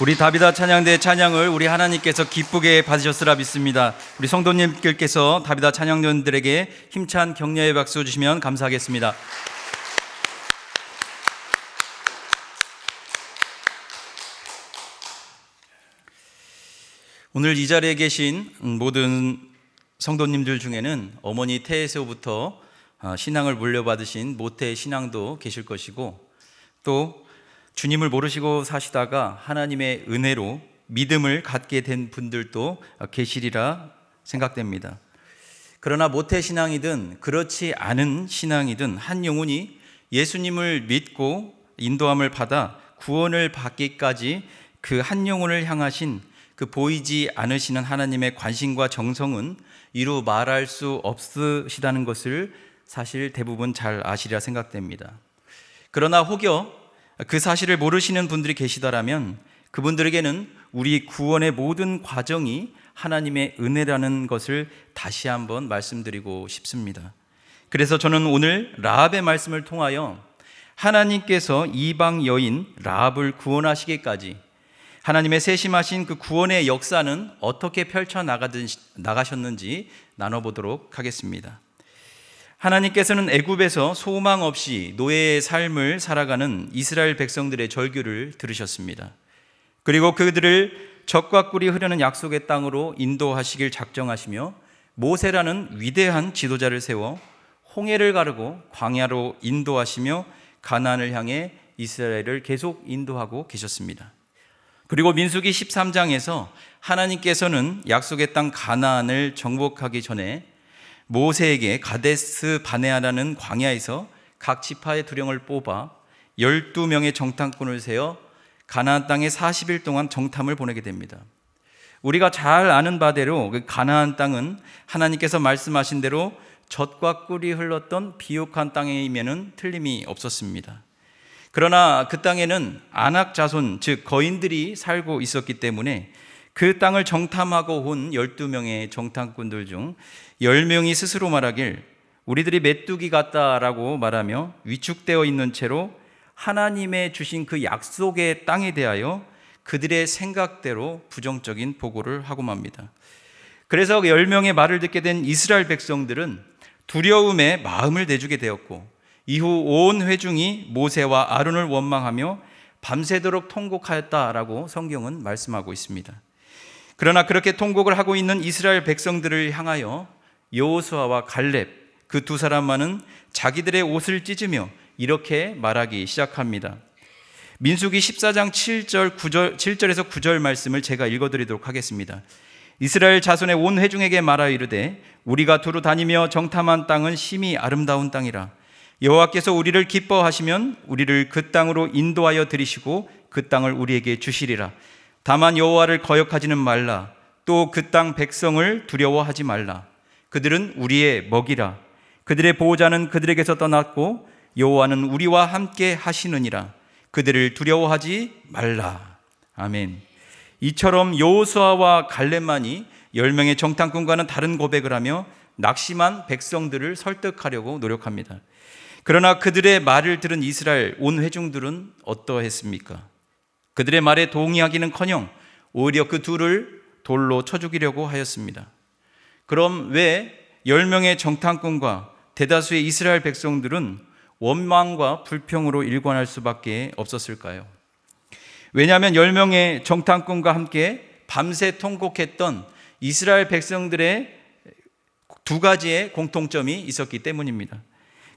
우리 다비다 찬양대 찬양을 우리 하나님께서 기쁘게 받으셨으라 믿습니다. 우리 성도님들께서 다비다 찬양전들에게 힘찬 격려의 박수 주시면 감사하겠습니다. 오늘 이 자리에 계신 모든 성도님들 중에는 어머니 태에서부터 아, 신앙을 물려받으신 모태 신앙도 계실 것이고 또 주님을 모르시고 사시다가 하나님의 은혜로 믿음을 갖게 된 분들도 계시리라 생각됩니다. 그러나 모태 신앙이든 그렇지 않은 신앙이든 한 영혼이 예수님을 믿고 인도함을 받아 구원을 받기까지 그 한 영혼을 향하신 그 보이지 않으시는 하나님의 관심과 정성은 이루 말할 수 없으시다는 것을 사실 대부분 잘 아시리라 생각됩니다. 그러나 혹여 그 사실을 모르시는 분들이 계시다라면 그분들에게는 우리 구원의 모든 과정이 하나님의 은혜라는 것을 다시 한번 말씀드리고 싶습니다. 그래서 저는 오늘 라합의 말씀을 통하여 하나님께서 이방 여인 라합을 구원하시기까지 하나님의 세심하신 그 구원의 역사는 어떻게 펼쳐 나가셨는지 나눠보도록 하겠습니다. 하나님께서는 애굽에서 소망 없이 노예의 삶을 살아가는 이스라엘 백성들의 절규를 들으셨습니다. 그리고 그들을 적과 꿀이 흐르는 약속의 땅으로 인도하시길 작정하시며 모세라는 위대한 지도자를 세워 홍해를 가르고 광야로 인도하시며 가나안을 향해 이스라엘을 계속 인도하고 계셨습니다. 그리고 민수기 13장에서 하나님께서는 약속의 땅 가나안을 정복하기 전에 모세에게 가데스 바네아라는 광야에서 각 지파의 두령을 뽑아 12명의 정탐꾼을 세워 가나안 땅에 40일 동안 정탐을 보내게 됩니다. 우리가 잘 아는 바대로 그 가나안 땅은 하나님께서 말씀하신 대로 젖과 꿀이 흘렀던 비옥한 땅이면은 틀림이 없었습니다. 그러나 그 땅에는 안악 자손 즉 거인들이 살고 있었기 때문에 그 땅을 정탐하고 온 12명의 정탐꾼들 중 10명이 스스로 말하길 우리들이 메뚜기 같다라고 말하며 위축되어 있는 채로 하나님의 주신 그 약속의 땅에 대하여 그들의 생각대로 부정적인 보고를 하고 맙니다. 그래서 10명의 말을 듣게 된 이스라엘 백성들은 두려움에 마음을 내주게 되었고 이후 온 회중이 모세와 아론을 원망하며 밤새도록 통곡하였다라고 성경은 말씀하고 있습니다. 그러나 그렇게 통곡을 하고 있는 이스라엘 백성들을 향하여 여호수아와 갈렙 그 두 사람만은 자기들의 옷을 찢으며 이렇게 말하기 시작합니다. 민수기 14장 7절 9절 7절에서 9절 말씀을 제가 읽어 드리도록 하겠습니다. 이스라엘 자손의 온 회중에게 말하여 이르되 우리가 두루 다니며 정탐한 땅은 심히 아름다운 땅이라 여호와께서 우리를 기뻐하시면 우리를 그 땅으로 인도하여 들이시고 그 땅을 우리에게 주시리라. 다만 여호와를 거역하지는 말라. 또 그 땅 백성을 두려워하지 말라. 그들은 우리의 먹이라. 그들의 보호자는 그들에게서 떠났고 여호와는 우리와 함께 하시느니라. 그들을 두려워하지 말라. 아멘. 이처럼 여호수아와 갈렙만이 열 명의 정탐꾼과는 다른 고백을 하며 낙심한 백성들을 설득하려고 노력합니다. 그러나 그들의 말을 들은 이스라엘 온 회중들은 어떠했습니까? 그들의 말에 동의하기는커녕 오히려 그 둘을 돌로 쳐 죽이려고 하였습니다. 그럼 왜 10명의 정탐꾼과 대다수의 이스라엘 백성들은 원망과 불평으로 일관할 수밖에 없었을까요? 왜냐하면 10명의 정탐꾼과 함께 밤새 통곡했던 이스라엘 백성들의 두 가지의 공통점이 있었기 때문입니다.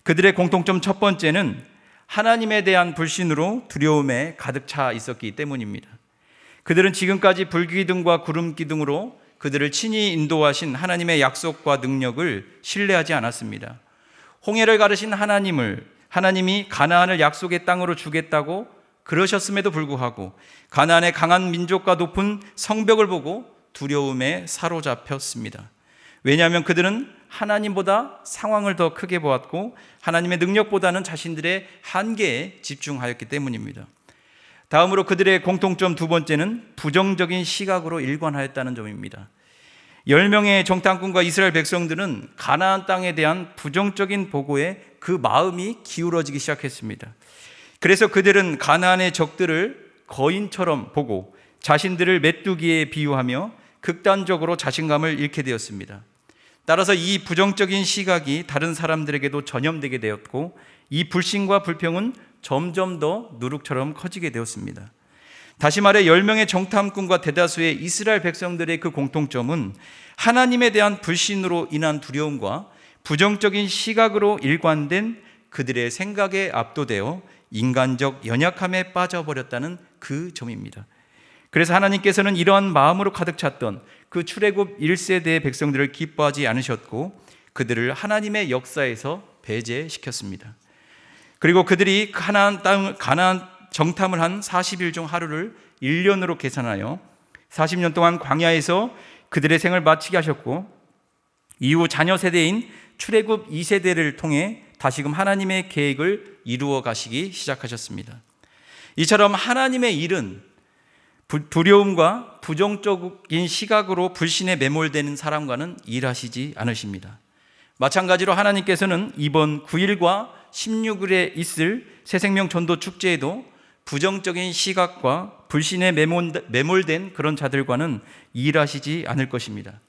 그들의 공통점 첫 번째는 하나님에 대한 불신으로 두려움에 가득 차 있었기 때문입니다. 그들은 지금까지 불기둥과 구름 기둥으로 그들을 친히 인도하신 하나님의 약속과 능력을 신뢰하지 않았습니다. 홍해를 가르신 하나님을 하나님이 가나안을 약속의 땅으로 주겠다고 그러셨음에도 불구하고 가나안의 강한 민족과 높은 성벽을 보고 두려움에 사로잡혔습니다. 왜냐하면 그들은 하나님보다 상황을 더 크게 보았고 하나님의 능력보다는 자신들의 한계에 집중하였기 때문입니다. 다음으로 그들의 공통점 두 번째는 부정적인 시각으로 일관하였다는 점입니다. 10명의 정탐꾼과 이스라엘 백성들은 가나안 땅에 대한 부정적인 보고에 그 마음이 기울어지기 시작했습니다. 그래서 그들은 가나안의 적들을 거인처럼 보고 자신들을 메뚜기에 비유하며 극단적으로 자신감을 잃게 되었습니다. 따라서 이 부정적인 시각이 다른 사람들에게도 전염되게 되었고 이 불신과 불평은 점점 더 누룩처럼 커지게 되었습니다. 다시 말해 10명의 정탐꾼과 대다수의 이스라엘 백성들의 그 공통점은 하나님에 대한 불신으로 인한 두려움과 부정적인 시각으로 일관된 그들의 생각에 압도되어 인간적 연약함에 빠져버렸다는 그 점입니다. 그래서 하나님께서는 이러한 마음으로 가득 찼던 그 출애굽 1세대의 백성들을 기뻐하지 않으셨고 그들을 하나님의 역사에서 배제시켰습니다. 그리고 그들이 가나안 땅 가나안 정탐을 한 40일 중 하루를 1년으로 계산하여 40년 동안 광야에서 그들의 생을 마치게 하셨고 이후 자녀 세대인 출애굽 2세대를 통해 다시금 하나님의 계획을 이루어 가시기 시작하셨습니다. 이처럼 하나님의 일은 두려움과 부정적인 시각으로 불신에 매몰되는 사람과는 일하시지 않으십니다. 마찬가지로 하나님께서는 이번 9일과 16일에 있을 새생명 전도 축제에도 부정적인 시각과 불신에 매몰된 그런 자들과는 일하시지 않을 것입니다.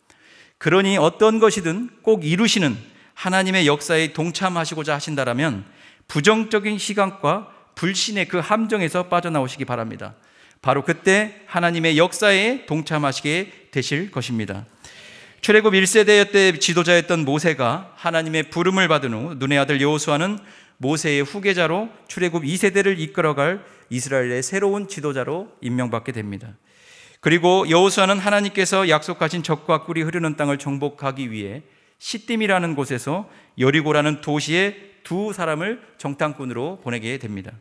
그러니 어떤 것이든 꼭 이루시는 하나님의 역사에 동참하시고자 하신다라면 부정적인 시각과 불신의 그 함정에서 빠져나오시기 바랍니다. 바로 그때 하나님의 역사에 동참하시게 되실 것입니다. 출애굽 1세대 때 지도자였던 모세가 하나님의 부름을 받은 후 눈의 아들 여호수아는 모세의 후계자로 출애굽 2세대를 이끌어갈 이스라엘의 새로운 지도자로 임명받게 됩니다. 그리고 여호수아는 하나님께서 약속하신 적과 꿀이 흐르는 땅을 정복하기 위해 시딤이라는 곳에서 여리고라는 도시에 두 사람을 정탐꾼으로 보내게 됩니다.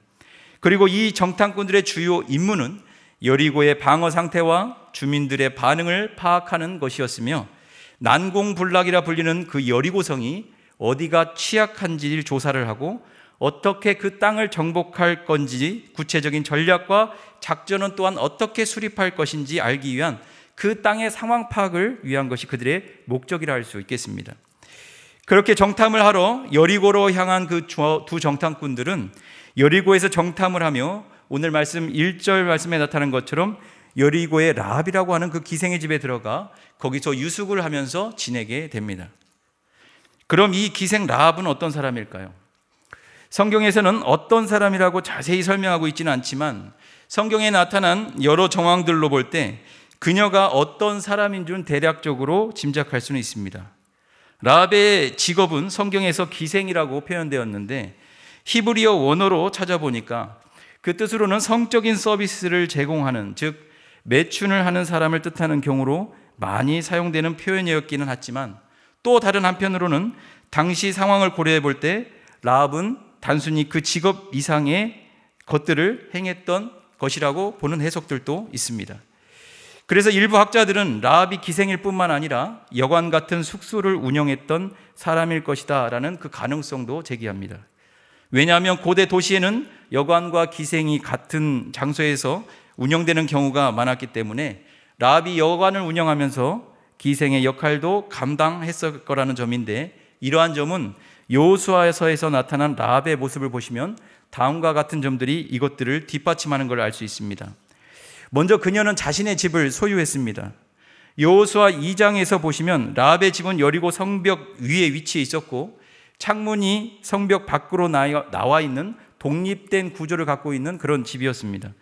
그리고 이 정탐꾼들의 주요 임무는 여리고의 방어 상태와 주민들의 반응을 파악하는 것이었으며 난공불락이라 불리는 그 여리고성이 어디가 취약한지 조사를 하고 어떻게 그 땅을 정복할 건지 구체적인 전략과 작전은 또한 어떻게 수립할 것인지 알기 위한 그 땅의 상황 파악을 위한 것이 그들의 목적이라 할 수 있겠습니다. 그렇게 정탐을 하러 여리고로 향한 그 두 정탐꾼들은 여리고에서 정탐을 하며 오늘 말씀 1절 말씀에 나타난 것처럼 여리고의 라합이라고 하는 그 기생의 집에 들어가 거기서 유숙을 하면서 지내게 됩니다. 그럼 이 기생 라합은 어떤 사람일까요? 성경에서는 어떤 사람이라고 자세히 설명하고 있지는 않지만 성경에 나타난 여러 정황들로 볼 때 그녀가 어떤 사람인 줄 대략적으로 짐작할 수는 있습니다. 라합의 직업은 성경에서 기생이라고 표현되었는데 히브리어 원어로 찾아보니까 그 뜻으로는 성적인 서비스를 제공하는 즉 매춘을 하는 사람을 뜻하는 경우로 많이 사용되는 표현이었기는 하지만 또 다른 한편으로는 당시 상황을 고려해 볼 때 라합은 단순히 그 직업 이상의 것들을 행했던 것이라고 보는 해석들도 있습니다. 그래서 일부 학자들은 라합이 기생일 뿐만 아니라 여관 같은 숙소를 운영했던 사람일 것이다라는 그 가능성도 제기합니다. 왜냐하면 고대 도시에는 여관과 기생이 같은 장소에서 운영되는 경우가 많았기 때문에 라합이 여관을 운영하면서 기생의 역할도 감당했을 거라는 점인데 이러한 점은 여호수아서에서 나타난 라합의 모습을 보시면 다음과 같은 점들이 이것들을 뒷받침하는 걸 알 수 있습니다. 먼저 그녀는 자신의 집을 소유했습니다. 여호수아 2장에서 보시면 라합의 집은 여리고 성벽 위에 위치해 있었고 창문이 성벽 밖으로 나와 있는 독립된 구조를 갖고 있는 그런 집이었습니다.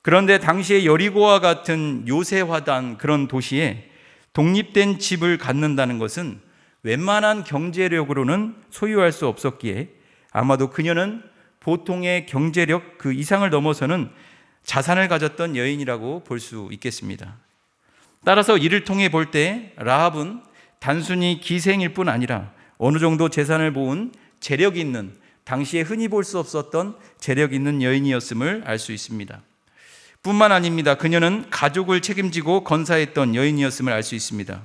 그런데 당시에 여리고와 같은 요새화단 그런 도시에 독립된 집을 갖는다는 것은 웬만한 경제력으로는 소유할 수 없었기에 아마도 그녀는 보통의 경제력 그 이상을 넘어서는 자산을 가졌던 여인이라고 볼 수 있겠습니다. 따라서 이를 통해 볼 때 라합은 단순히 기생일 뿐 아니라 어느 정도 재산을 모은 재력 있는 당시에 흔히 볼 수 없었던 재력 있는 여인이었음을 알 수 있습니다. 뿐만 아닙니다. 그녀는 가족을 책임지고 건사했던 여인이었음을 알 수 있습니다.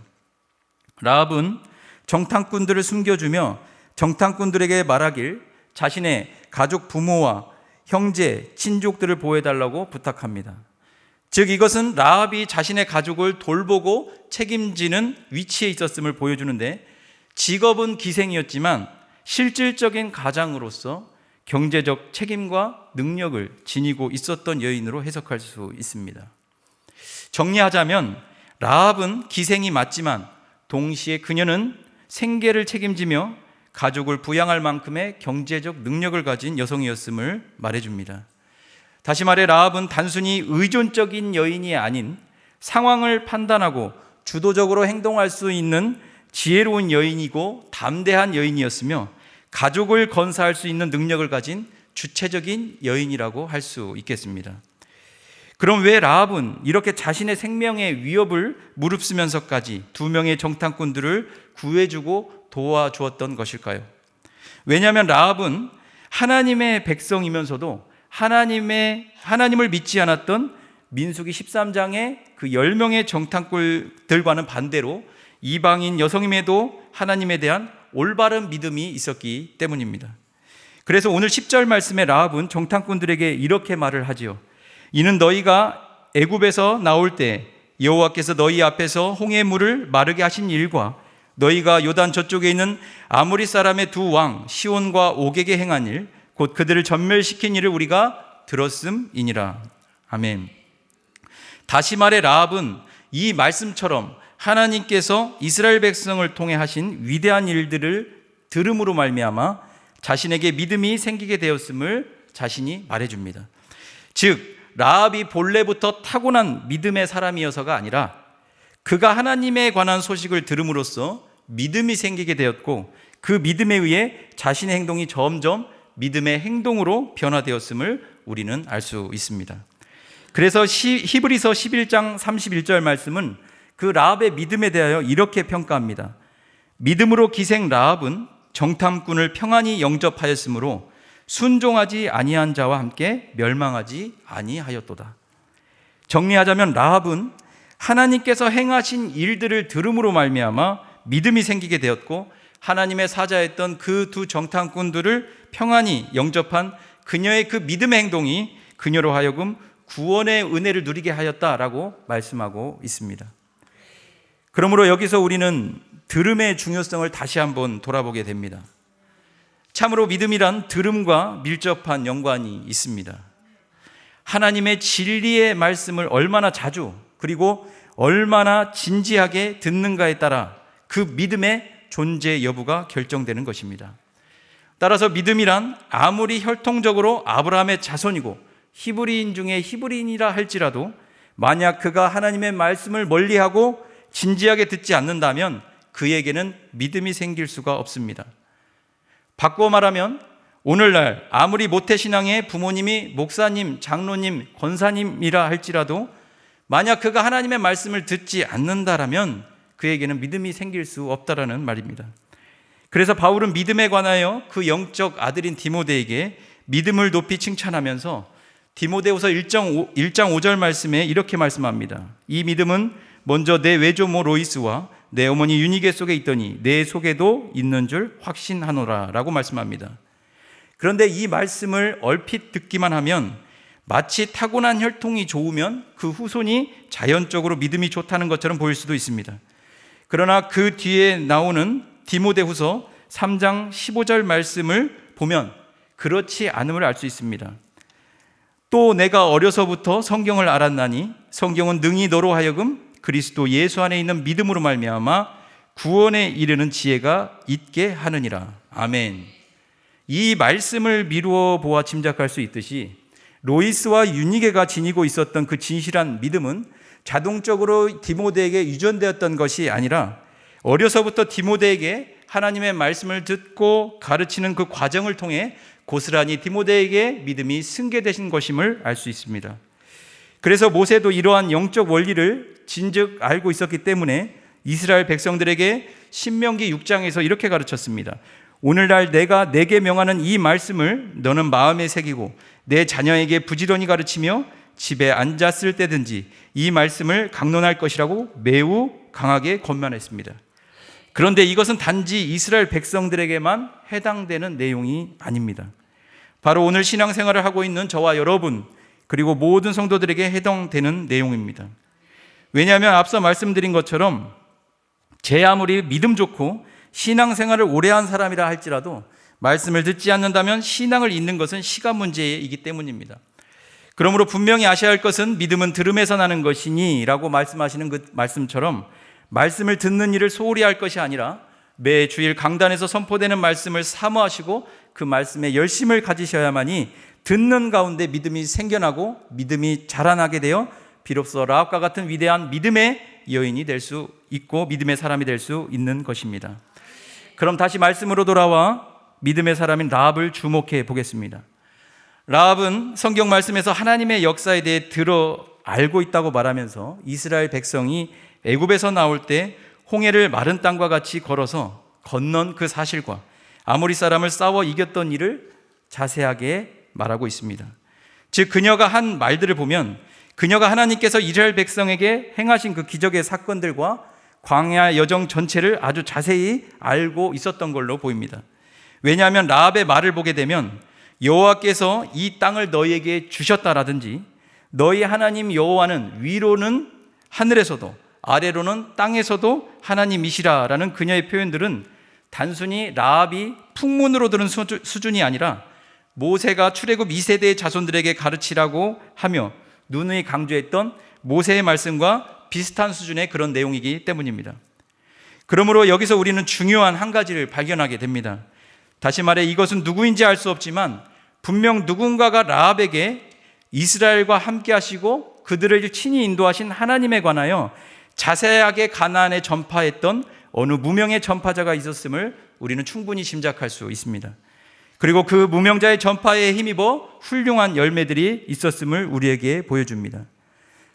라합은 정탐꾼들을 숨겨주며 정탐꾼들에게 말하길 자신의 가족 부모와 형제, 친족들을 보호해달라고 부탁합니다. 즉 이것은 라합이 자신의 가족을 돌보고 책임지는 위치에 있었음을 보여주는데 직업은 기생이었지만 실질적인 가장으로서 경제적 책임과 능력을 지니고 있었던 여인으로 해석할 수 있습니다. 정리하자면 라합은 기생이 맞지만 동시에 그녀는 생계를 책임지며 가족을 부양할 만큼의 경제적 능력을 가진 여성이었음을 말해줍니다. 다시 말해 라합은 단순히 의존적인 여인이 아닌 상황을 판단하고 주도적으로 행동할 수 있는 지혜로운 여인이고 담대한 여인이었으며 가족을 건사할 수 있는 능력을 가진 주체적인 여인이라고 할 수 있겠습니다. 그럼 왜 라합은 이렇게 자신의 생명의 위협을 무릅쓰면서까지 두 명의 정탐꾼들을 구해주고 도와주었던 것일까요? 왜냐하면 라합은 하나님의 백성이면서도 하나님의 하나님을 믿지 않았던 민수기 13장의 그 10명의 정탐꾼들과는 반대로 이방인 여성임에도 하나님에 대한 올바른 믿음이 있었기 때문입니다. 그래서 오늘 10절 말씀에 라합은 정탐꾼들에게 이렇게 말을 하지요. 이는 너희가 애굽에서 나올 때 여호와께서 너희 앞에서 홍해 물을 마르게 하신 일과 너희가 요단 저쪽에 있는 아모리 사람의 두 왕 시온과 오게게 행한 일 곧 그들을 전멸시킨 일을 우리가 들었음이니라. 아멘. 다시 말해 라합은 이 말씀처럼 하나님께서 이스라엘 백성을 통해 하신 위대한 일들을 들음으로 말미암아 자신에게 믿음이 생기게 되었음을 자신이 말해 줍니다. 즉 라합이 본래부터 타고난 믿음의 사람이어서가 아니라 그가 하나님에 관한 소식을 들음으로써 믿음이 생기게 되었고 그 믿음에 의해 자신의 행동이 점점 믿음의 행동으로 변화되었음을 우리는 알 수 있습니다. 그래서 히브리서 11장 31절 말씀은 그 라합의 믿음에 대하여 이렇게 평가합니다. 믿음으로 기생 라합은 정탐꾼을 평안히 영접하였으므로 순종하지 아니한 자와 함께 멸망하지 아니하였도다. 정리하자면 라합은 하나님께서 행하신 일들을 들음으로 말미암아 믿음이 생기게 되었고 하나님의 사자였던 그 두 정탐꾼들을 평안히 영접한 그녀의 그 믿음의 행동이 그녀로 하여금 구원의 은혜를 누리게 하였다라고 말씀하고 있습니다. 그러므로 여기서 우리는 들음의 중요성을 다시 한번 돌아보게 됩니다. 참으로 믿음이란 들음과 밀접한 연관이 있습니다. 하나님의 진리의 말씀을 얼마나 자주 그리고 얼마나 진지하게 듣는가에 따라 그 믿음의 존재 여부가 결정되는 것입니다. 따라서 믿음이란 아무리 혈통적으로 아브라함의 자손이고 히브리인 중에 히브리인이라 할지라도 만약 그가 하나님의 말씀을 멀리하고 진지하게 듣지 않는다면 그에게는 믿음이 생길 수가 없습니다. 바꿔 말하면 오늘날 아무리 모태신앙의 부모님이 목사님, 장로님, 권사님이라 할지라도 만약 그가 하나님의 말씀을 듣지 않는다라면 그에게는 믿음이 생길 수 없다라는 말입니다. 그래서 바울은 믿음에 관하여 그 영적 아들인 디모데에게 믿음을 높이 칭찬하면서 디모데후서 1장 1장 5절 말씀에 이렇게 말씀합니다. 이 믿음은 먼저 내 외조모 로이스와 내 어머니 유니게 속에 있더니 내 속에도 있는 줄 확신하노라 라고 말씀합니다. 그런데 이 말씀을 얼핏 듣기만 하면 마치 타고난 혈통이 좋으면 그 후손이 자연적으로 믿음이 좋다는 것처럼 보일 수도 있습니다. 그러나 그 뒤에 나오는 디모데후서 3장 15절 말씀을 보면 그렇지 않음을 알 수 있습니다. 또 내가 어려서부터 성경을 알았나니 성경은 능히 너로 하여금 그리스도 예수 안에 있는 믿음으로 말미암아 구원에 이르는 지혜가 있게 하느니라. 아멘. 이 말씀을 미루어 보아 짐작할 수 있듯이 로이스와 유니게가 지니고 있었던 그 진실한 믿음은 자동적으로 디모데에게 유전되었던 것이 아니라 어려서부터 디모데에게 하나님의 말씀을 듣고 가르치는 그 과정을 통해 고스란히 디모데에게 믿음이 승계되신 것임을 알 수 있습니다. 그래서 모세도 이러한 영적 원리를 진즉 알고 있었기 때문에 이스라엘 백성들에게 신명기 6장에서 이렇게 가르쳤습니다. 오늘날 내가 내게 명하는 이 말씀을 너는 마음에 새기고 내 자녀에게 부지런히 가르치며 집에 앉았을 때든지 이 말씀을 강론할 것이라고 매우 강하게 권면했습니다. 그런데 이것은 단지 이스라엘 백성들에게만 해당되는 내용이 아닙니다. 바로 오늘 신앙생활을 하고 있는 저와 여러분, 그리고 모든 성도들에게 해당되는 내용입니다. 왜냐하면 앞서 말씀드린 것처럼 제 아무리 믿음 좋고 신앙생활을 오래 한 사람이라 할지라도 말씀을 듣지 않는다면 신앙을 잃는 것은 시간 문제이기 때문입니다. 그러므로 분명히 아셔야 할 것은 믿음은 들음에서 나는 것이니라고 말씀하시는 그 말씀처럼 말씀을 듣는 일을 소홀히 할 것이 아니라 매 주일 강단에서 선포되는 말씀을 사모하시고 그 말씀에 열심을 가지셔야만이 듣는 가운데 믿음이 생겨나고 믿음이 자라나게 되어 비로소 라합과 같은 위대한 믿음의 여인이 될 수 있고 믿음의 사람이 될 수 있는 것입니다. 그럼 다시 말씀으로 돌아와 믿음의 사람인 라합을 주목해 보겠습니다. 라합은 성경 말씀에서 하나님의 역사에 대해 들어 알고 있다고 말하면서 이스라엘 백성이 애굽에서 나올 때 홍해를 마른 땅과 같이 걸어서 건넌 그 사실과 아모리 사람을 싸워 이겼던 일을 자세하게 말하고 있습니다. 즉 그녀가 한 말들을 보면 그녀가 하나님께서 이스라엘 백성에게 행하신 그 기적의 사건들과 광야 여정 전체를 아주 자세히 알고 있었던 걸로 보입니다. 왜냐하면 라합의 말을 보게 되면 여호와께서 이 땅을 너희에게 주셨다라든지 너희 하나님 여호와는 위로는 하늘에서도 아래로는 땅에서도 하나님이시라라는 그녀의 표현들은 단순히 라합이 풍문으로 들은 수준이 아니라 모세가 출애굽 2세대의 자손들에게 가르치라고 하며 누누이 강조했던 모세의 말씀과 비슷한 수준의 그런 내용이기 때문입니다. 그러므로 여기서 우리는 중요한 한 가지를 발견하게 됩니다. 다시 말해 이것은 누구인지 알 수 없지만 분명 누군가가 라합에게 이스라엘과 함께 하시고 그들을 친히 인도하신 하나님에 관하여 자세하게 가나안에 전파했던 어느 무명의 전파자가 있었음을 우리는 충분히 짐작할 수 있습니다. 그리고 그 무명자의 전파에 힘입어 훌륭한 열매들이 있었음을 우리에게 보여줍니다.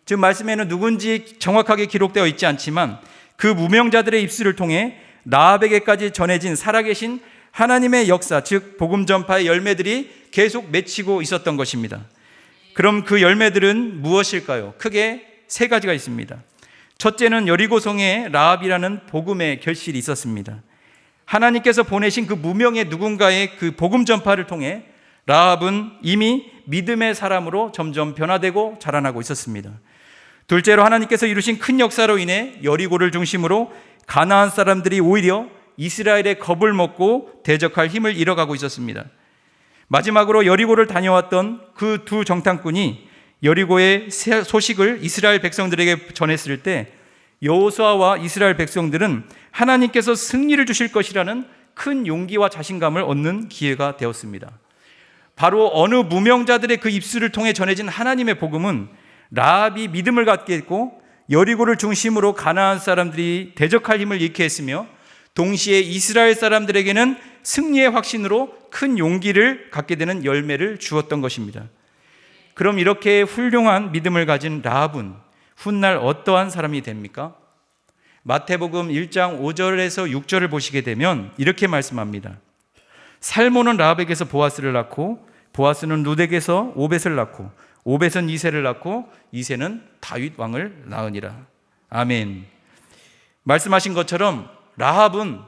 지금 말씀에는 누군지 정확하게 기록되어 있지 않지만 그 무명자들의 입술을 통해 라합에게까지 전해진 살아계신 하나님의 역사, 즉 복음 전파의 열매들이 계속 맺히고 있었던 것입니다. 그럼 그 열매들은 무엇일까요? 크게 세 가지가 있습니다. 첫째는 여리고성에 라합이라는 복음의 결실이 있었습니다. 하나님께서 보내신 그 무명의 누군가의 그 복음 전파를 통해 라합은 이미 믿음의 사람으로 점점 변화되고 자라나고 있었습니다. 둘째로 하나님께서 이루신 큰 역사로 인해 여리고를 중심으로 가나안 사람들이 오히려 이스라엘의 겁을 먹고 대적할 힘을 잃어가고 있었습니다. 마지막으로 여리고를 다녀왔던 그 두 정탐꾼이 여리고의 소식을 이스라엘 백성들에게 전했을 때 여호수아와 이스라엘 백성들은 하나님께서 승리를 주실 것이라는 큰 용기와 자신감을 얻는 기회가 되었습니다. 바로 어느 무명자들의 그 입술을 통해 전해진 하나님의 복음은 라합이 믿음을 갖게 했고 여리고를 중심으로 가나안 사람들이 대적할 힘을 잃게 했으며 동시에 이스라엘 사람들에게는 승리의 확신으로 큰 용기를 갖게 되는 열매를 주었던 것입니다. 그럼 이렇게 훌륭한 믿음을 가진 라합은 훗날 어떠한 사람이 됩니까? 마태복음 1장 5절에서 6절을 보시게 되면 이렇게 말씀합니다. 살모는 라합에게서 보아스를 낳고 보아스는 루덱에서 오벳을 낳고 오벳은 이세를 낳고 이세는 다윗 왕을 낳으니라. 아멘. 말씀하신 것처럼 라합은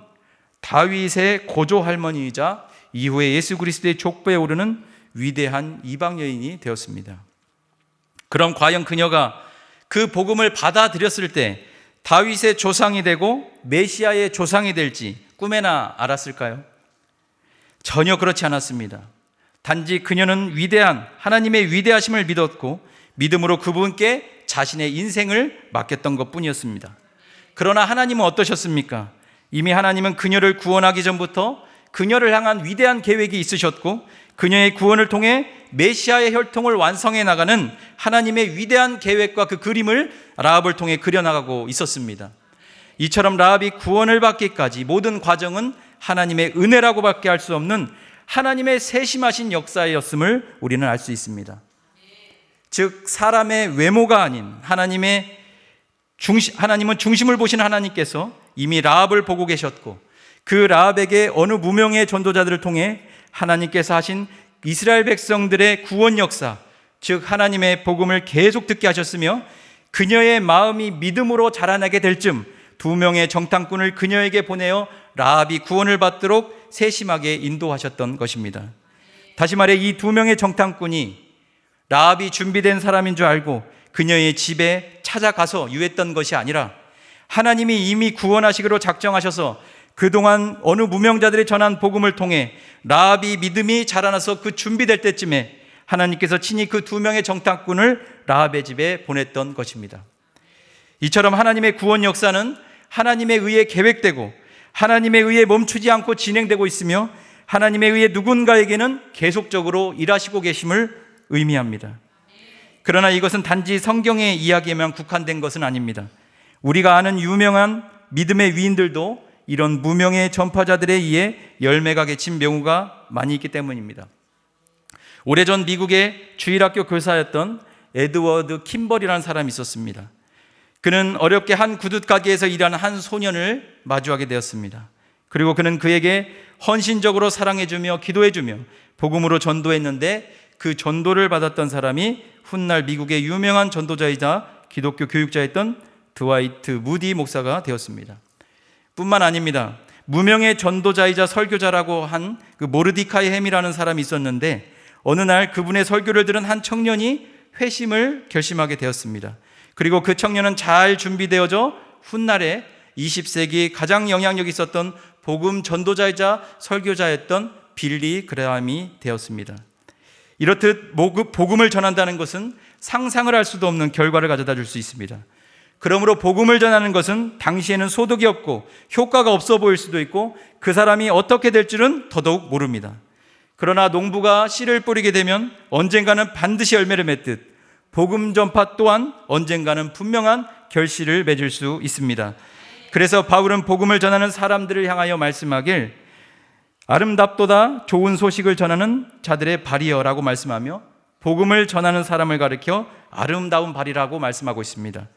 다윗의 고조 할머니이자 이후에 예수 그리스도의 족보에 오르는 위대한 이방 여인이 되었습니다. 그럼 과연 그녀가 그 복음을 받아들였을 때 다윗의 조상이 되고 메시아의 조상이 될지 꿈에나 알았을까요? 전혀 그렇지 않았습니다. 단지 그녀는 위대한 하나님의 위대하심을 믿었고 믿음으로 그분께 자신의 인생을 맡겼던 것 뿐이었습니다. 그러나 하나님은 어떠셨습니까? 이미 하나님은 그녀를 구원하기 전부터 그녀를 향한 위대한 계획이 있으셨고 그녀의 구원을 통해 메시아의 혈통을 완성해 나가는 하나님의 위대한 계획과 그 그림을 라합을 통해 그려나가고 있었습니다. 이처럼 라합이 구원을 받기까지 모든 과정은 하나님의 은혜라고밖에 할 수 없는 하나님의 세심하신 역사였음을 우리는 알 수 있습니다. 즉 사람의 외모가 아닌 하나님의 중심 하나님은 중심을 보신 하나님께서 이미 라합을 보고 계셨고 그 라합에게 어느 무명의 전도자들을 통해 하나님께서 하신 이스라엘 백성들의 구원 역사, 즉 하나님의 복음을 계속 듣게 하셨으며 그녀의 마음이 믿음으로 자라나게 될 즈음 두 명의 정탐꾼을 그녀에게 보내어 라합이 구원을 받도록 세심하게 인도하셨던 것입니다. 다시 말해 이 두 명의 정탐꾼이 라합이 준비된 사람인 줄 알고 그녀의 집에 찾아가서 유했던 것이 아니라 하나님이 이미 구원하시기로 작정하셔서 그동안 어느 무명자들이 전한 복음을 통해 라합이 믿음이 자라나서 그 준비될 때쯤에 하나님께서 친히 그 두 명의 정탐꾼을 라합의 집에 보냈던 것입니다. 이처럼 하나님의 구원 역사는 하나님에 의해 계획되고 하나님에 의해 멈추지 않고 진행되고 있으며 하나님에 의해 누군가에게는 계속적으로 일하시고 계심을 의미합니다. 그러나 이것은 단지 성경의 이야기에만 국한된 것은 아닙니다. 우리가 아는 유명한 믿음의 위인들도 이런 무명의 전파자들에 의해 열매가 맺힌 명우가 많이 있기 때문입니다. 오래전 미국의 주일학교 교사였던 에드워드 킴벌이라는 사람이 있었습니다. 그는 어렵게 한 구둣 가게에서 일하는 한 소년을 마주하게 되었습니다. 그리고 그는 그에게 헌신적으로 사랑해주며 기도해주며 복음으로 전도했는데 그 전도를 받았던 사람이 훗날 미국의 유명한 전도자이자 기독교 교육자였던 드와이트 무디 목사가 되었습니다. 뿐만 아닙니다. 무명의 전도자이자 설교자라고 한 그 모르디카이 햄이라는 사람이 있었는데 어느 날 그분의 설교를 들은 한 청년이 회심을 결심하게 되었습니다. 그리고 그 청년은 잘 준비되어져 훗날에 20세기 가장 영향력 있었던 복음 전도자이자 설교자였던 빌리 그레함이 되었습니다. 이렇듯 복음을 전한다는 것은 상상을 할 수도 없는 결과를 가져다 줄 수 있습니다. 그러므로 복음을 전하는 것은 당시에는 소득이 없고 효과가 없어 보일 수도 있고 그 사람이 어떻게 될 줄은 더더욱 모릅니다. 그러나 농부가 씨를 뿌리게 되면 언젠가는 반드시 열매를 맺듯 복음 전파 또한 언젠가는 분명한 결실을 맺을 수 있습니다. 그래서 바울은 복음을 전하는 사람들을 향하여 말씀하길 아름답도다 좋은 소식을 전하는 자들의 발이여라고 말씀하며 복음을 전하는 사람을 가리켜 아름다운 발이라고 말씀하고 있습니다.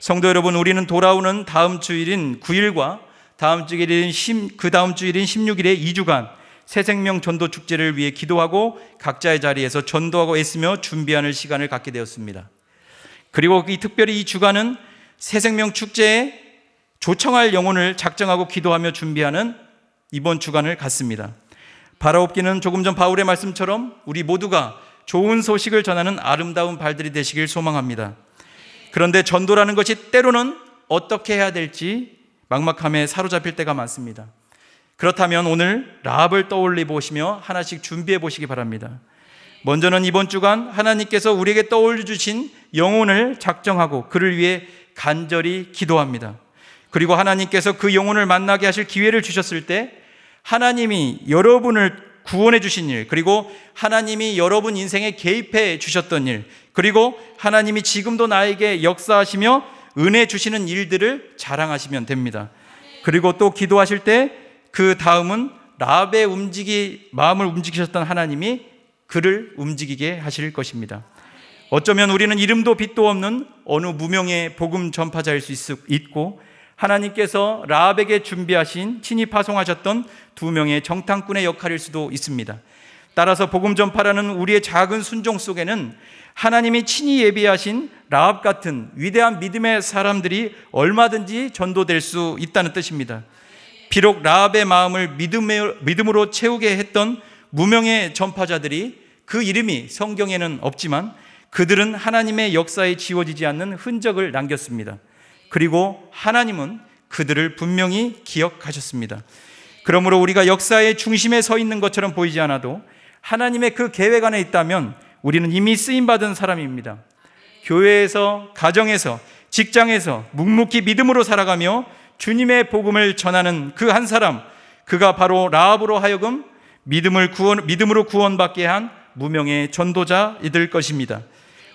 성도 여러분, 우리는 돌아오는 다음 주일인 9일과 다음 주일인 10, 그 다음 주일인 16일에 2주간 새 생명 전도 축제를 위해 기도하고 각자의 자리에서 전도하고 애쓰며 준비하는 시간을 갖게 되었습니다. 그리고 이 특별히 이 주간은 새 생명 축제에 조청할 영혼을 작정하고 기도하며 준비하는 이번 주간을 갖습니다. 바라옵기는 조금 전 바울의 말씀처럼 우리 모두가 좋은 소식을 전하는 아름다운 발들이 되시길 소망합니다. 그런데 전도라는 것이 때로는 어떻게 해야 될지 막막함에 사로잡힐 때가 많습니다. 그렇다면 오늘 라합을 떠올리 보시며 하나씩 준비해 보시기 바랍니다. 먼저는 이번 주간 하나님께서 우리에게 떠올려 주신 영혼을 작정하고 그를 위해 간절히 기도합니다. 그리고 하나님께서 그 영혼을 만나게 하실 기회를 주셨을 때 하나님이 여러분을 구원해 주신 일, 그리고 하나님이 여러분 인생에 개입해 주셨던 일, 그리고 하나님이 지금도 나에게 역사하시며 은혜 주시는 일들을 자랑하시면 됩니다. 그리고 또 기도하실 때 그 다음은 라합의 움직이 마음을 움직이셨던 하나님이 그를 움직이게 하실 것입니다. 어쩌면 우리는 이름도 빛도 없는 어느 무명의 복음 전파자일 수 있고 하나님께서 라합에게 준비하신 친히 파송하셨던 두 명의 정탐꾼의 역할일 수도 있습니다. 따라서 복음 전파라는 우리의 작은 순종 속에는 하나님이 친히 예비하신 라합 같은 위대한 믿음의 사람들이 얼마든지 전도될 수 있다는 뜻입니다. 비록 라합의 마음을 믿음으로 채우게 했던 무명의 전파자들이 그 이름이 성경에는 없지만 그들은 하나님의 역사에 지워지지 않는 흔적을 남겼습니다. 그리고 하나님은 그들을 분명히 기억하셨습니다. 그러므로 우리가 역사의 중심에 서 있는 것처럼 보이지 않아도 하나님의 그 계획 안에 있다면 우리는 이미 쓰임 받은 사람입니다. 교회에서, 가정에서, 직장에서 묵묵히 믿음으로 살아가며 주님의 복음을 전하는 그 한 사람, 그가 바로 라합으로 하여금 믿음을 구원, 믿음으로 구원받게 한 무명의 전도자이들 것입니다.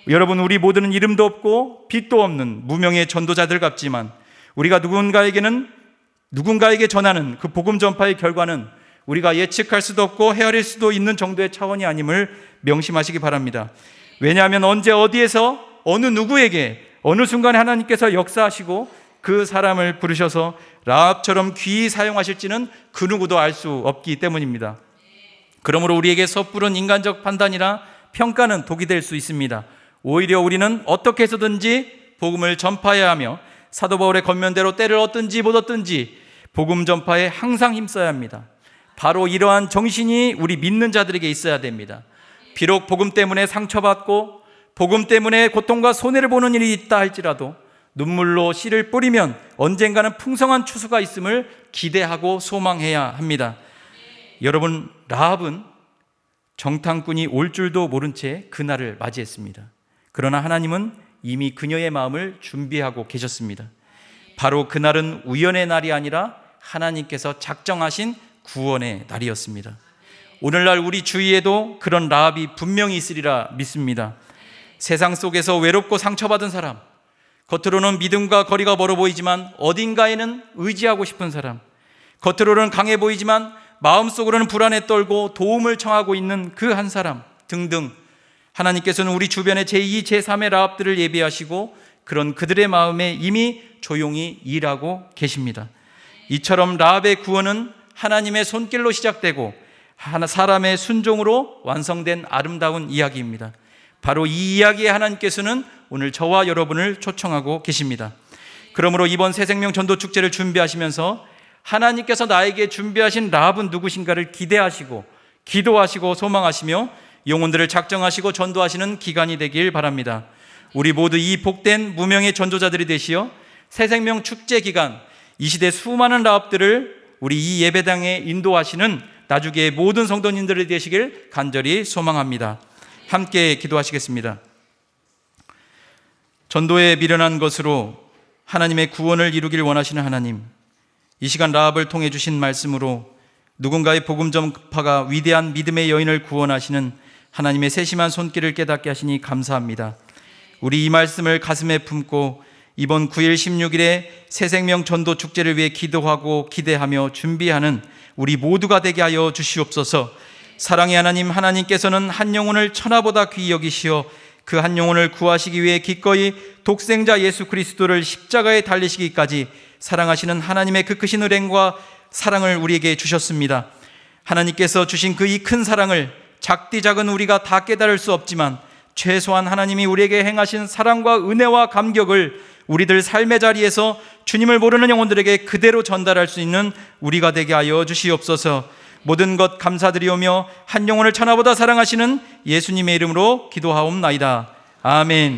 여러분, 우리 모두는 이름도 없고 빛도 없는 무명의 전도자들 같지만 우리가 누군가에게는 누군가에게 전하는 그 복음 전파의 결과는 우리가 예측할 수도 없고 헤아릴 수도 있는 정도의 차원이 아님을 명심하시기 바랍니다. 왜냐하면 언제 어디에서 어느 누구에게 어느 순간에 하나님께서 역사하시고 그 사람을 부르셔서 라합처럼 귀히 사용하실지는 그 누구도 알 수 없기 때문입니다. 그러므로 우리에게 섣부른 인간적 판단이나 평가는 독이 될 수 있습니다. 오히려 우리는 어떻게 해서든지 복음을 전파해야 하며 사도 바울의 겉면대로 때를 얻든지 못 얻든지 복음 전파에 항상 힘써야 합니다. 바로 이러한 정신이 우리 믿는 자들에게 있어야 됩니다. 비록 복음 때문에 상처받고 복음 때문에 고통과 손해를 보는 일이 있다 할지라도 눈물로 씨를 뿌리면 언젠가는 풍성한 추수가 있음을 기대하고 소망해야 합니다. 여러분, 라합은 정탐꾼이 올 줄도 모른 채 그날을 맞이했습니다. 그러나 하나님은 이미 그녀의 마음을 준비하고 계셨습니다. 바로 그날은 우연의 날이 아니라 하나님께서 작정하신 구원의 날이었습니다. 오늘날 우리 주위에도 그런 라합이 분명히 있으리라 믿습니다. 세상 속에서 외롭고 상처받은 사람, 겉으로는 믿음과 거리가 멀어 보이지만 어딘가에는 의지하고 싶은 사람, 겉으로는 강해 보이지만 마음속으로는 불안에 떨고 도움을 청하고 있는 그 한 사람 등등 하나님께서는 우리 주변에 제2, 제3의 라합들을 예비하시고 그런 그들의 마음에 이미 조용히 일하고 계십니다. 이처럼 라합의 구원은 하나님의 손길로 시작되고 사람의 순종으로 완성된 아름다운 이야기입니다. 바로 이 이야기에 하나님께서는 오늘 저와 여러분을 초청하고 계십니다. 그러므로 이번 새생명 전도 축제를 준비하시면서 하나님께서 나에게 준비하신 라합은 누구신가를 기대하시고 기도하시고 소망하시며 영혼들을 작정하시고 전도하시는 기간이 되길 바랍니다. 우리 모두 이 복된 무명의 전도자들이 되시어 새 생명 축제 기간 이 시대 수많은 라합들을 우리 이 예배당에 인도하시는 나주교의 모든 성도님들이 되시길 간절히 소망합니다. 함께 기도하시겠습니다. 전도에 미련한 것으로 하나님의 구원을 이루길 원하시는 하나님, 이 시간 라합을 통해 주신 말씀으로 누군가의 복음 전파가 위대한 믿음의 여인을 구원하시는 하나님의 세심한 손길을 깨닫게 하시니 감사합니다. 우리 이 말씀을 가슴에 품고 이번 9일 16일에 새생명 전도 축제를 위해 기도하고 기대하며 준비하는 우리 모두가 되게 하여 주시옵소서. 사랑의 하나님 하나님께서는 한 영혼을 천하보다 귀히 여기시어 그 한 영혼을 구하시기 위해 기꺼이 독생자 예수 그리스도를 십자가에 달리시기까지 사랑하시는 하나님의 그 크신 은행과 사랑을 우리에게 주셨습니다. 하나님께서 주신 그 이 큰 사랑을 작디 작은 우리가 다 깨달을 수 없지만 최소한 하나님이 우리에게 행하신 사랑과 은혜와 감격을 우리들 삶의 자리에서 주님을 모르는 영혼들에게 그대로 전달할 수 있는 우리가 되게 하여 주시옵소서. 모든 것 감사드리오며 한 영혼을 천하보다 사랑하시는 예수님의 이름으로 기도하옵나이다. 아멘.